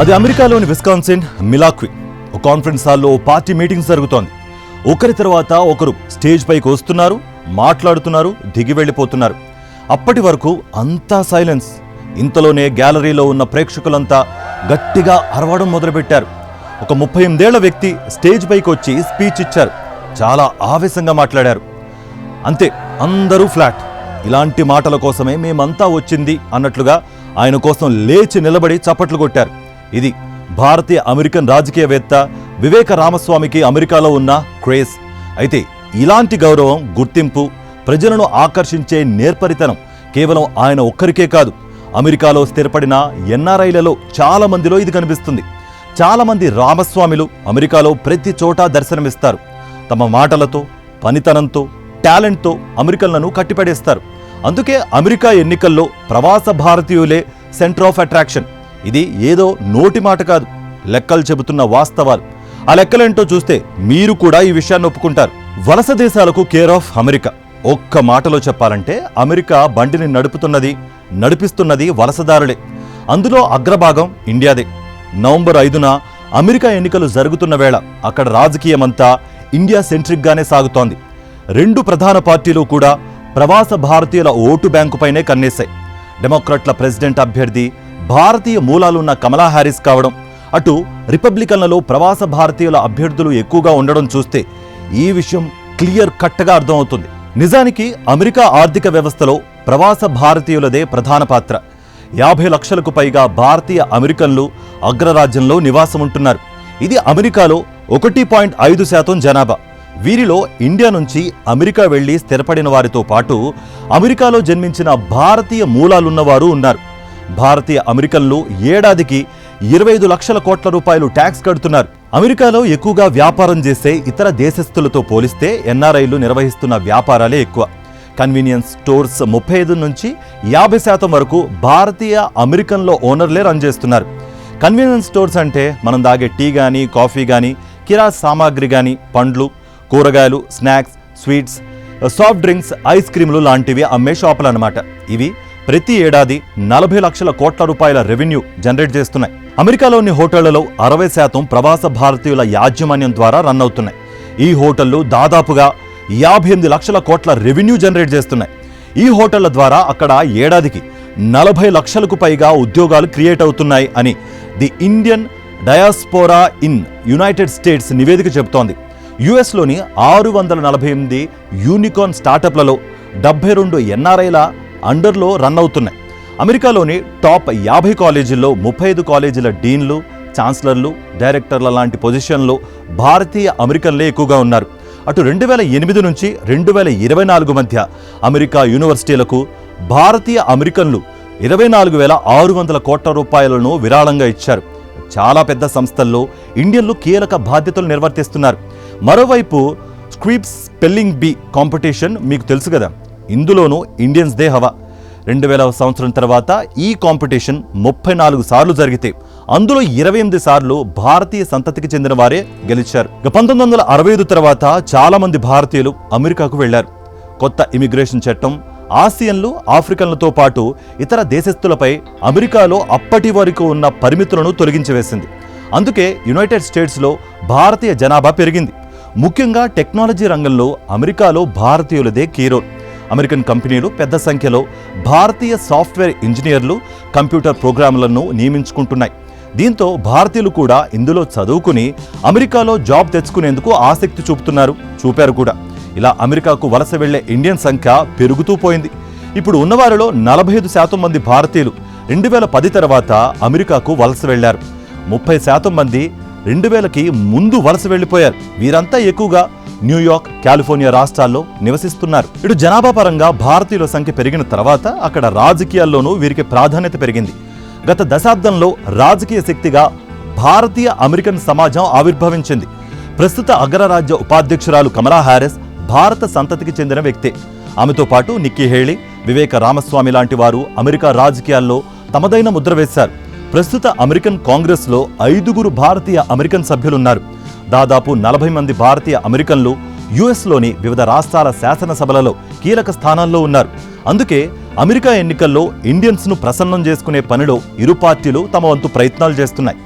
అది అమెరికాలోని విస్కాన్సిన్ మిలాక్వి. ఒక కాన్ఫరెన్స్ హాల్లో పార్టీ మీటింగ్ జరుగుతోంది. ఒకరి తర్వాత ఒకరు స్టేజ్ పైకి వస్తున్నారు మాట్లాడుతున్నారు దిగి వెళ్ళిపోతున్నారు. అప్పటి వరకు అంతా సైలెన్స్. ఇంతలోనే గ్యాలరీలో ఉన్న ప్రేక్షకులంతా గట్టిగా అరవడం మొదలుపెట్టారు. ఒక ముప్పై ఎనిమిదేళ్ళ వ్యక్తి స్టేజ్ పైకి వచ్చి స్పీచ్ ఇచ్చారు. చాలా ఆవేశంగా మాట్లాడారు. అంతే అందరూ ఫ్లాట్. ఇలాంటి మాటల కోసమే మేమంతా వచ్చింది అన్నట్లుగా ఆయన కోసం లేచి నిలబడి చప్పట్లు కొట్టారు. ఇది భారతీయ అమెరికన్ రాజకీయవేత్త వివేక రామస్వామికి అమెరికాలో ఉన్న క్రేజ్. అయితే ఇలాంటి గౌరవం గుర్తింపు ప్రజలను ఆకర్షించే నేర్పరితనం కేవలం ఆయన ఒక్కరికే కాదు. అమెరికాలో స్థిరపడిన ఎన్ఆర్ఐలలో చాలా మందిలో ఇది కనిపిస్తుంది. చాలామంది రామస్వామిలు అమెరికాలో ప్రతి చోట దర్శనమిస్తారు. తమ మాటలతో పనితనంతో టాలెంట్తో అమెరికన్లను కట్టిపడేస్తారు. అందుకే అమెరికా ఎన్నికల్లో ప్రవాస భారతీయులే సెంటర్ ఆఫ్ అట్రాక్షన్. ఇది ఏదో నోటి మాట కాదు. లెక్కలు చెబుతున్న వాస్తవాలు. ఆ లెక్కలేంటో చూస్తే మీరు కూడా ఈ విషయాన్ని ఒప్పుకుంటారు. వలస దేశాలకు కేర్ ఆఫ్ అమెరికా. ఒక్క మాటలో చెప్పాలంటే అమెరికా బండిని నడుపుతున్నది నడిపిస్తున్నది వలసదారులే. అందులో అగ్రభాగం ఇండియాదే. నవంబర్ ఐదున అమెరికా ఎన్నికలు జరుగుతున్న వేళ అక్కడ రాజకీయమంతా ఇండియా సెంట్రిక్గానే సాగుతోంది. రెండు ప్రధాన పార్టీలు కూడా ప్రవాస భారతీయుల ఓటు బ్యాంకుపైనే కన్నేశాయి. డెమోక్రాట్ల ప్రెసిడెంట్ అభ్యర్థి భారతీయ మూలాలున్న కమలా హ్యారిస్ కావడం అటు రిపబ్లికన్లలో ప్రవాస భారతీయుల అభ్యర్థులు ఎక్కువగా ఉండడం చూస్తే ఈ విషయం క్లియర్ కట్గా అర్థమవుతుంది. నిజానికి అమెరికా ఆర్థిక వ్యవస్థలో ప్రవాస భారతీయులదే ప్రధాన పాత్ర. యాభై లక్షలకు పైగా భారతీయ అమెరికన్లు అగ్రరాజ్యంలో నివాసం ఉంటున్నారు ఇది అమెరికాలో ఒకటి పాయింట్ ఐదు శాతం జనాభా. వీరిలో ఇండియా నుంచి అమెరికా వెళ్ళి స్థిరపడిన వారితో పాటు అమెరికాలో జన్మించిన భారతీయ మూలాలున్నవారు ఉన్నారు. భారతీయ అమెరికన్లు ఏడాదికి ఇరవై ఐదు లక్షల కోట్ల రూపాయలు ట్యాక్స్ కడుతున్నారు. అమెరికాలో ఎక్కువగా వ్యాపారం చేసే ఇతర దేశస్థులతో పోలిస్తే ఎన్ఆర్ఐలు నిర్వహిస్తున్న వ్యాపారాలే ఎక్కువ. కన్వీనియన్స్ స్టోర్స్ ముప్పై ఐదు నుంచి యాభై శాతం వరకు భారతీయ అమెరికన్లో ఓనర్లే రన్ చేస్తున్నారు. కన్వీనియన్స్ స్టోర్స్ అంటే మనం దాగే టీ కానీ కాఫీ కానీ కిరా సామాగ్రి కానీ పండ్లు కూరగాయలు snacks sweets soft drinks ice క్రీములు లాంటివి అమ్మే షాపులు అన్నమాట ఇవి ప్రతి ఏడాది నలభై లక్షల కోట్ల రూపాయల రెవెన్యూ జనరేట్ చేస్తున్నాయి. అమెరికాలోని హోటళ్ళలో అరవై శాతం ప్రవాస భారతీయుల యాజమాన్యం ద్వారా రన్ అవుతున్నాయి. ఈ హోటళ్ళు దాదాపుగా యాభై ఎనిమిది లక్షల కోట్ల రెవెన్యూ జనరేట్ చేస్తున్నాయి. ఈ హోటళ్ళ ద్వారా అక్కడ ఏడాదికి నలభై లక్షలకు పైగా ఉద్యోగాలు క్రియేట్ అవుతున్నాయి అని the Indian diaspora in United States నివేదిక చెబుతోంది. యుఎస్లోని ఆరు వందల నలభై ఎనిమిది యూనికార్న్ స్టార్టప్లలో డెబ్బై రెండు ఎన్ఆర్ఐల అండర్లో రన్ అవుతున్నాయి. అమెరికాలోని టాప్ యాభై కాలేజీల్లో ముప్పై ఐదు కాలేజీల డీన్లు ఛాన్సలర్లు డైరెక్టర్ల లాంటి పొజిషన్లో భారతీయ అమెరికన్లే ఎక్కువగా ఉన్నారు. అటు రెండు వేల ఎనిమిది నుంచి రెండు వేల ఇరవై నాలుగు మధ్య అమెరికా యూనివర్సిటీలకు భారతీయ అమెరికన్లు ఇరవై నాలుగు వేల ఆరు వందల కోట్ల రూపాయలను విరాళంగా ఇచ్చారు. చాలా పెద్ద సంస్థల్లో ఇండియన్లు కీలక బాధ్యతలు నిర్వర్తిస్తున్నారు. మరోవైపు స్క్రీప్స్ స్పెల్లింగ్ బీ కాంపిటీషన్ మీకు తెలుసు కదా. ఇందులోనూ ఇండియన్స్దే హవా. రెండు వేల సంవత్సరం తర్వాత ఈ కాంపిటీషన్ ముప్పై నాలుగు సార్లు జరిగితే అందులో ఇరవై ఎనిమిది సార్లు భారతీయ సంతతికి చెందిన వారే గెలిచారు. పంతొమ్మిది వందల అరవై ఐదు తర్వాత చాలా మంది భారతీయులు అమెరికాకు వెళ్ళారు కొత్త ఇమిగ్రేషన్ చట్టం ఆసియన్లు ఆఫ్రికన్లతో పాటు ఇతర దేశస్థులపై అమెరికాలో అప్పటి వరకు ఉన్న పరిమితులను తొలగించి వేసింది. అందుకే యునైటెడ్ స్టేట్స్లో భారతీయ జనాభా పెరిగింది. ముఖ్యంగా టెక్నాలజీ రంగంలో అమెరికాలో భారతీయులదే కీరోల్ అమెరికన్ కంపెనీలు పెద్ద సంఖ్యలో భారతీయ సాఫ్ట్వేర్ ఇంజనీర్లు కంప్యూటర్ ప్రోగ్రాంలను నియమించుకుంటున్నాయి. దీంతో భారతీయులు కూడా ఇందులో చదువుకుని అమెరికాలో జాబ్ తెచ్చుకునేందుకు ఆసక్తి చూపుతున్నారు చూపారు కూడా. ఇలా అమెరికాకు వలస వెళ్ళే ఇండియన్ సంఖ్య పెరుగుతూ పోయింది. ఇప్పుడు ఉన్నవారిలో నలభై ఐదు శాతం మంది భారతీయులు రెండు వేల పది తర్వాత అమెరికాకు వలస వెళ్ళారు. ముప్పై శాతం మంది రెండు వేలకి ముందు వలస వెళ్ళిపోయారు వీరంతా ఎక్కువగా న్యూయార్క్ కాలిఫోర్నియా రాష్ట్రాల్లో నివసిస్తున్నారు. ఇటు జనాభా పరంగా భారతీయుల సంఖ్య పెరిగిన తర్వాత అక్కడ రాజకీయాల్లోనూ వీరికి ప్రాధాన్యత పెరిగింది. గత దశాబ్దంలో రాజకీయ శక్తిగా భారతీయ అమెరికన్ సమాజం ఆవిర్భవించింది. ప్రస్తుత అగ్రరాజ్య ఉపాధ్యక్షురాలు కమలా హారిస్ భారత సంతతికి చెందిన వ్యక్తే. ఆమెతో పాటు నిక్కీ హేళి వివేక రామస్వామి లాంటి వారు అమెరికా రాజకీయాల్లో తమదైన ముద్ర వేశారు. ప్రస్తుత అమెరికన్ కాంగ్రెస్లో ఐదుగురు భారతీయ అమెరికన్ సభ్యులున్నారు. దాదాపు నలభై మంది భారతీయ అమెరికన్లు యుఎస్లోని వివిధ రాష్ట్రాల శాసనసభలలో కీలక స్థానాల్లో ఉన్నారు. అందుకే అమెరికా ఎన్నికల్లో ఇండియన్స్ను ప్రసన్నం చేసుకునే పనిలో ఇరు పార్టీలు తమ వంతు ప్రయత్నాలు చేస్తున్నాయి.